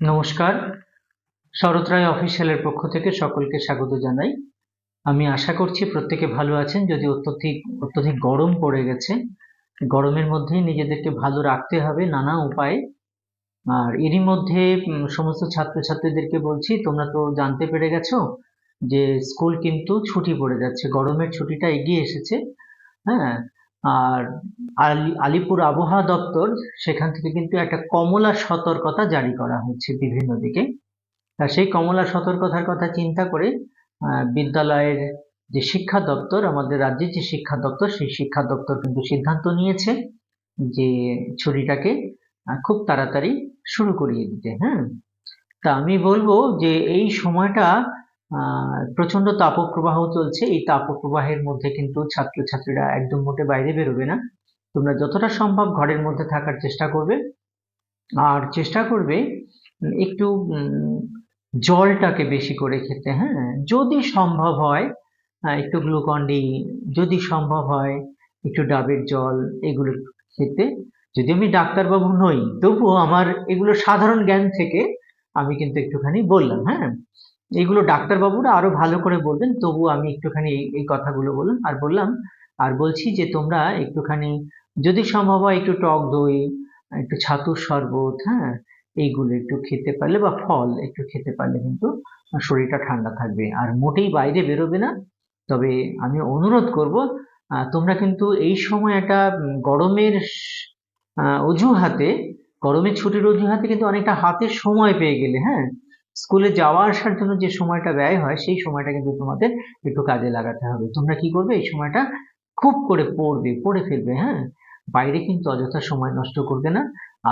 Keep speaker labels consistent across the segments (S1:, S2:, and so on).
S1: নমস্কার। শরৎ রায় অফিসিয়ালের পক্ষ থেকে সকলকে স্বাগত জানাই। আমি আশা করছি প্রত্যেকে ভালো আছেন, যদি অত্যধিক অত্যধিক গরম পড়ে গেছে, গরমের মধ্যেই নিজেদেরকে ভালো রাখতে হবে নানা উপায়ে। আর এরই মধ্যে সমস্ত ছাত্রছাত্রীদেরকে বলছি, তোমরা তো জানতে পেরে গেছো যে স্কুল কিন্তু ছুটি পড়ে যাচ্ছে, গরমের ছুটিটা এগিয়ে এসেছে। হ্যাঁ আর আলিপুর আবহাওয়া দপ্তর সেখান থেকে কিন্তু একটা কমলা সতর্কতা জারি করা হচ্ছে বিভিন্ন দিকে। আর সেই কমলা সতর্কতার কথা চিন্তা করে বিদ্যালয়ের যে শিক্ষা দপ্তর আমাদের রাজ্যের যে শিক্ষা দপ্তর সেই শিক্ষা দপ্তর কিন্তু সিদ্ধান্ত নিয়েছে যে ছুটিটাকে আহ, খুব তাড়াতাড়ি শুরু করিয়ে দিতে হ্যাঁ? তা আমি বলব যে এই সময়টা প্রচণ্ড তাপপ্রবাহ চলছে। এই তাপপ্রবাহের মধ্যে কিন্তু ছাত্রছাত্রীরা একদম মোটে বাইরে বেরোবে না। তোমরা যতটা সম্ভব ঘরের মধ্যে থাকার চেষ্টা করবে। আর চেষ্টা করবে একটু জলটাকে বেশি করে খেতে হ্যাঁ? যদি সম্ভব হয় একটু গ্লুকন ডি যদি সম্ভব হয়, একটু ডাবের জল, এগুলো খেতে। যদি আমি ডাক্তারবাবু নই, তবুও আমার এগুলো সাধারণ জ্ঞান থেকে আমি কিন্তু একটুখানি বললাম হ্যাঁ? এগুলো ডাক্তারবাবুরা আরও ভালো করে বলবেন, তবু আমি একটুখানি এই কথাগুলো বললাম। আর বললাম, আর বলছি যে তোমরা একটুখানি যদি সম্ভব হয় একটু টক দই, একটু ছাতুর শরবত হ্যাঁ এইগুলো একটু খেতে পারলে বা ফল একটু খেতে পারলে কিন্তু শরীরটা ঠান্ডা থাকবে। আর মোটেই বাইরে বেরোবে না, তবে আমি অনুরোধ করব তোমরা কিন্তু এই সময় একটা গরমের অজুহাতে, গরমের ছুটির অজুহাতে কিন্তু অনেকটা হাতে সময় পেয়ে গেলে হ্যাঁ স্কুলে যাওয়া আসার জন্য যে সময়টা ব্যয় হয়, সেই সময়টা কিন্তু তোমাদের একটু কাজে লাগাতে হবে। তোমরা কি করবে? এই সময়টা খুব করে পড়বে, পড়ে ফেলবে হ্যাঁ? বাইরে কিন্তু অযথা সময় নষ্ট করবে না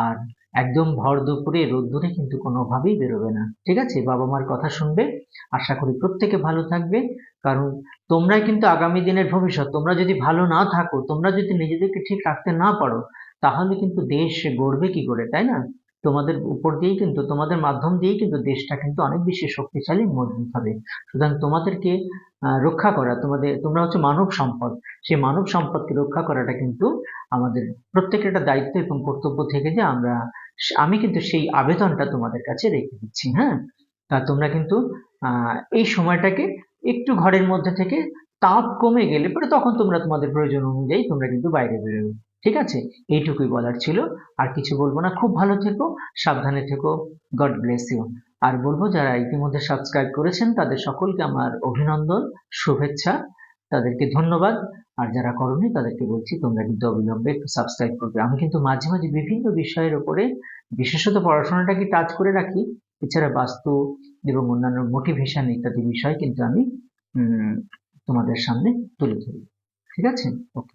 S1: আর একদম ভর দুপুরে রোদ্দুরে কিন্তু কোনোভাবেই বেরোবে না। ঠিক আছে? বাবা মার কথা শুনবে। আশা করি প্রত্যেকে ভালো থাকবে। কারণ তোমরাই কিন্তু আগামী দিনের ভবিষ্যৎ। তোমরা যদি ভালো না থাকো, তোমরা যদি নিজেদেরকে ঠিক রাখতে না পারো, তাহলে কিন্তু দেশ গড়বে কি করে, তাই না? তোমাদের উপর দিয়েই কিন্তু, তোমাদের মাধ্যম দিয়েই কিন্তু দেশটা কিন্তু অনেক বেশি শক্তিশালী মজবুত হবে। সুতরাং তোমাদেরকে রক্ষা করা, তোমাদের, তোমরা হচ্ছে মানব সম্পদ। সেই মানব সম্পদকে রক্ষা করাটা কিন্তু আমাদের প্রত্যেকের একটা দায়িত্ব এবং কর্তব্য থেকে যে আমরা, আমি কিন্তু সেই আবেদনটা তোমাদের কাছে রেখে দিচ্ছি হ্যাঁ? তা তোমরা কিন্তু এই সময়টাকে একটু ঘরের মধ্যে থেকে তাপ কমে গেলে পরে তখন তোমরা তোমাদের প্রয়োজন অনুযায়ী তোমরা কিন্তু বাইরে বেরোবে। ঠিক আছে? এইটুকুই বলার ছিল। আর কিছু বলব না। খুব ভালো থেকো, সাবধানে থেকো। গড ব্লেস ইউ আর বলব, যারা ইতিমধ্যে সাবস্ক্রাইব করেছেন, তাদের সকলকে আমার অভিনন্দন, শুভেচ্ছা। তাদেরকে ধন্যবাদ। আর যারা করনি, তাদেরকে বলছি, তোমরা কিন্তু অবিলম্বে একটু সাবস্ক্রাইব করবে। আমি কিন্তু মাঝে মাঝে বিভিন্ন বিষয়ের উপরে, বিশেষত পড়াশোনাটাকে টাচ করে রাখি, এছাড়া বাস্তু এবং অন্যান্য মোটিভেশন ইত্যাদি বিষয় কিন্তু আমি তোমাদের সামনে তুলে ধরি। ঠিক আছে? ওকে